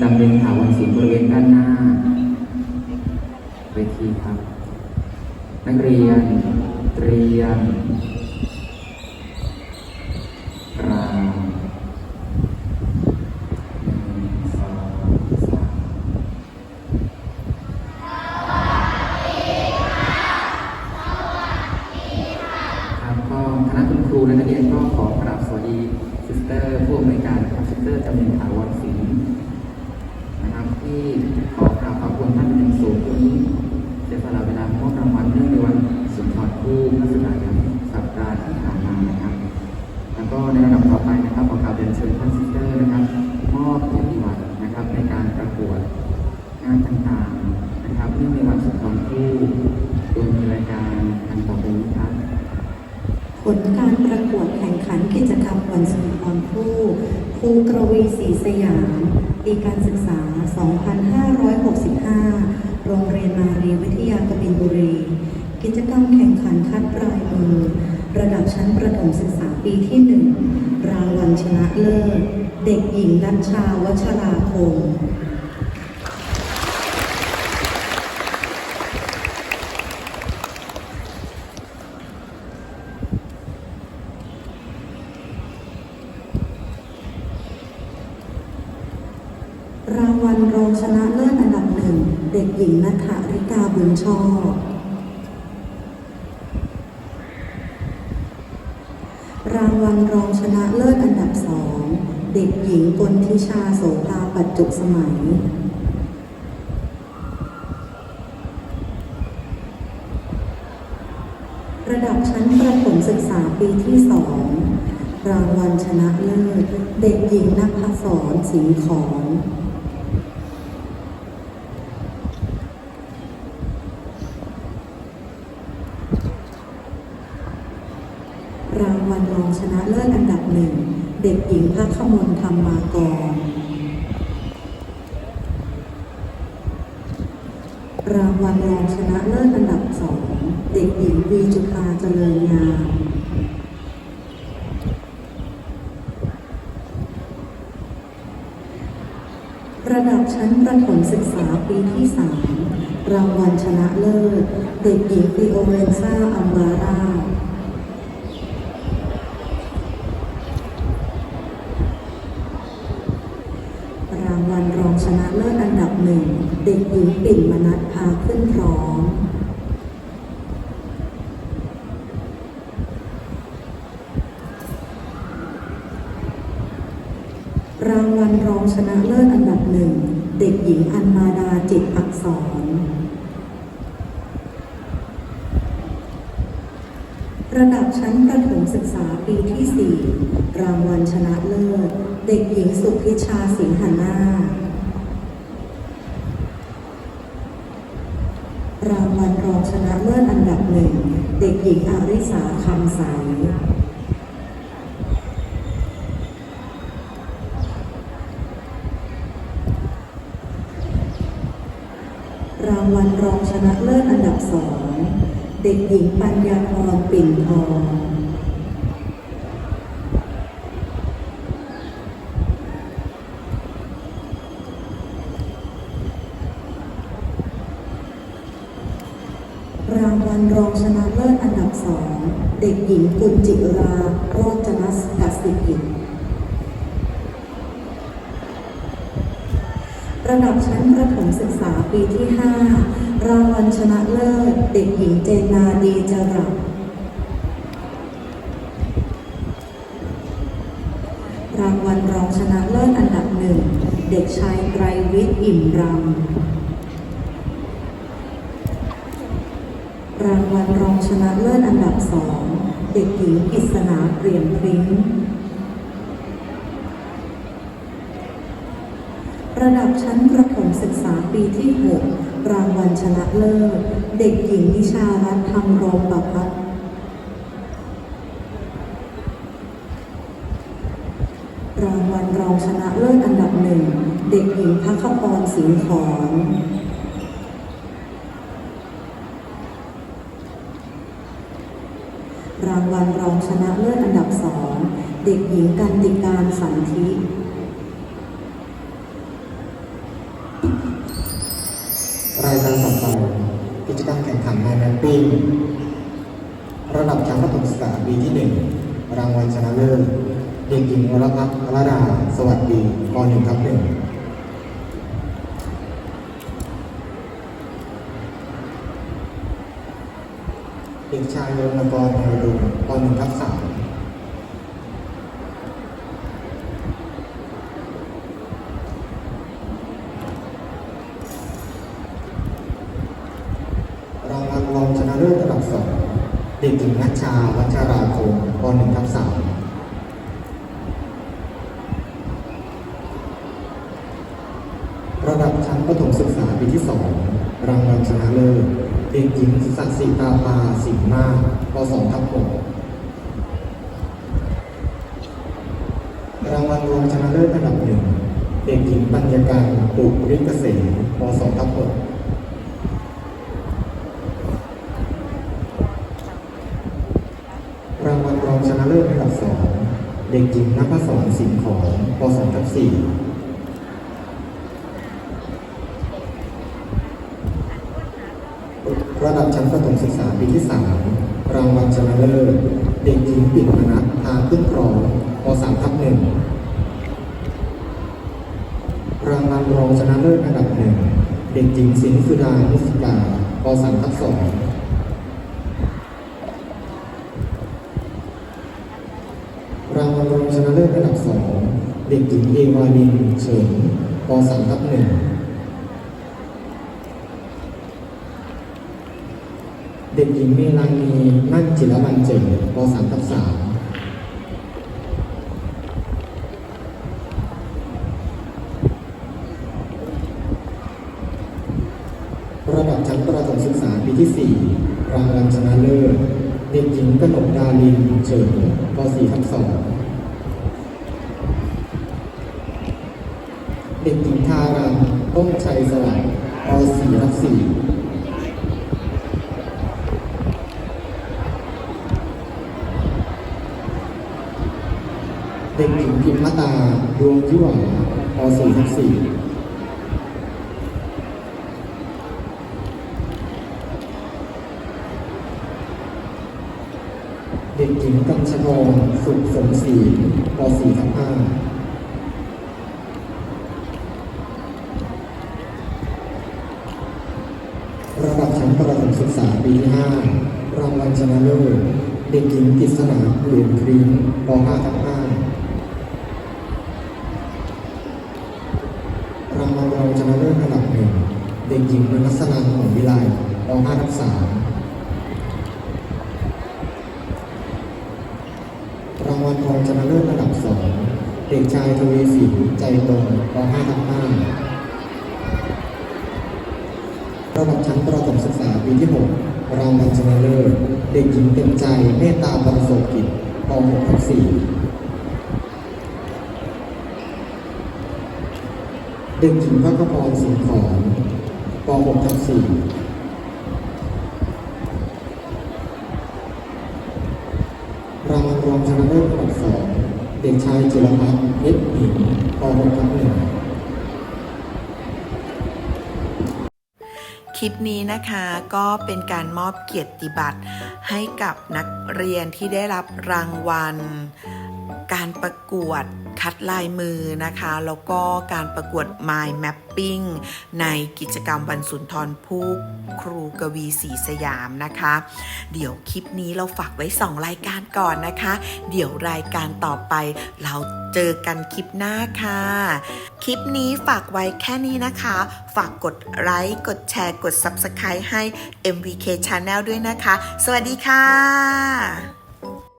จำเรียนถาวรศิลป์บริเวณด้านหน้าเวทีครับ นักเรียนเตรียมกราวหนึ่งสองสามครับครูและนักเรียนก็ขอกราบสวัสดี ซิสเตอร์ผู้อำนวยการครับซิสเตอร์จำเนียนถาวรศรีนะครับ ที่ขอกราบขอบคุณท่าน ประกวดแข่งขันกิจกรรมวันสุนทรภู่ครูกระวีศรีสยามปีการศึกษา 2565 โรงเรียนมารีวิทยากบินบุรี กิจกรรมแข่งขันคัดปลายมือ ระดับชั้นประถมศึกษาปีที่ 1 รางวัลชนะเลิศ เด็กหญิงรัชชาวัชราคง รางวัลรองชนะเลิศอันดับหนึ่ง เด็กหญิงนัทริกาบุญชอบรางวัลรองชนะเลิศอันดับสอง เด็กหญิงกนทิชาโสภาปัจจุสมัยระดับชั้นประถมศึกษาปีที่สองรางวัลชนะเลิศ เด็กหญิงนักพศรสิงห์ขอน รางวัลรองชนะเลิศอันดับหนึ่ง เด็กหญิงพักขมลธรรมากร รางวัลรองชนะเลิศอันดับสอง เด็กหญิงวีจุฬาเจริญงาม ระดับชั้นประถมศึกษาปีที่สามรางวัลชนะเลิศ เด็กหญิงฟิโอเรนซ่าอัมบารา รางวัลรองชนะเลิศอันดับหนึ่ง เด็กหญิงปิ่นมนัสพาขึ้นพร้อมรางวัลรองชนะเลิศอันดับหนึ่ง เด็กหญิงอันมาดาจิตอักษร ระดับชั้นประถมศึกษาปีที่ 4 รางวัลชนะเลิศ เด็กหญิงสุพิชาสิงหนา รางวัลรองชนะเลิศอันดับหนึ่ง เด็กหญิงอาริสาคำใสรางวัลรองชนะเลิศอันดับสอง เด็กหญิงปัญญาพรปิ่นทอง รางวัล รองชนะเลิศอันดับสองเด็กหญิงกุลจิราโรจนัสกสิกิจระดับชั้นประถมศึกษาปีที่ 5 รางวัลชนะเลิศ เด็กหญิงเจนนาดีจรัรางวัลรองชนะเลิศอันดับหนึ่ง เด็กชายไกรวิทย์อิ่มรำ รางวัลรองชนะเลิศอันดับสองเด็กหญิงกิษณาเปลี่ยนพริ้งระดับชั้นประถมศึกษาปีที่ 6 รางวัลชนะเลิศ เด็กหญิงนิชารัตน์ธรรมรงประพัฒรางวัลรองชนะเลิศอันดับหนึ่ง เด็กหญิงพักพรสิงห์ขอน รางวัลรองชนะเลิศอันดับสอง เด็กหญิงกันติการสันธิรายการต่อไปกิจกรรมแข่งขันในแมปปิ้งระดับชั้นประถมศึกษาปีที่หนึ่งรางวัลชนะเลิศเด็กหญิงวรพัฒน์วรดา สวัสดีกหนึ่งทับหนึ่งเด็กชายรณกรนายดุงกหนึ่งทับสามรางวัลรองชนะเลิศระดับสองเด็กหญิงนัชชาวัชราคงกหนึ่งทับสามระดับชั้นประถมศึกษาปีที่สองรางวัลชนะเลิศ เด็กหญิงสัตสิตาภาสิงห์มาปสองทับหกรางวัลรองชนะเลิศระดับหนึ่งเด็กหญิงปัญญาการปุริกเกษมปสองทับหกรางวัลรองชนะเลิศระดับสองเด็กหญิงนภศรสิงห์ของปสองทับสี่ระดับชั้นประถ มศึกษาปีที่สามรางวัลชนะเลิศเด็กหญิงปิ่นมนัสทาขึ้นครองปสามทับหนึ่งรางวัลรองชนะเลิศระดับหนึ่งเด็กหญิงสินสุดานุสกาปสามทับสองรางวัลรองชนะเลิศระดับสองเด็กหญิงเอวานินเฉินปสามทับหนึ่ง เด็กหญิงเมลานีมั่นจิรบันเจิดปสามทับสามระดับชั้นประถมศึกษาปีที่สี่รางวัลชนะเลิศ เด็กหญิงกนกดาลินเฉินปสี่ทับสองเด็กหญิงทารังต้นชัยสวัสดิ์ป .4 รับ4 เด็กหญิงพิมมตาดวงยิหวาป .4 4เด็กหญิงกัญชนงสุขสมศรีป .4 ทับ5ระดับชั้นประถมศึกษาปีที่5รางวัลชนะเลิศ เด็กหญิงกิษณาเหรียญครีมป .5 ทับ5รางวัลรองชนะเลิศระดับหนึ่ง เด็กหญิงมนัสนันหงวิไลป .5 ทับ3รางวัลรองชนะเลิศระดับสองเด็กชายทวีศิลป์ใจตรงป .5 ทับ5ระดับชั้นประถมศึกษาปีที่ 6 รางวัลชนะเลิศ เด็กหญิงเต็มใจเมตตาประสบกิจป .6 ทับ4เด็กหญิงพักพรสิงห์ขอน ป .6 ทับ4รางวัลรองชนะเลิศระดับสองเด็กชายจิรพัฒน์เพชรหญิงป .6 ทับ1คลิปนี้นะคะก็เป็นการมอบเกียรติบัตรให้กับนักเรียนที่ได้รับรางวัล การประกวด คัดลายมือนะคะ แล้วก็การประกวด Mind Mapping ในกิจกรรมวันสุนทรภู่ครูกวีศรีสยามนะคะ เดี๋ยวคลิปนี้เราฝากไว้ 2 รายการก่อนนะคะ เดี๋ยวรายการต่อไปเราเจอกันคลิปหน้าค่ะ คลิปนี้ฝากไว้แค่นี้นะคะ ฝากกดไลค์กดแชร์ กด Subscribe ให้ MVK Channel ด้วยนะคะ สวัสดีค่ะ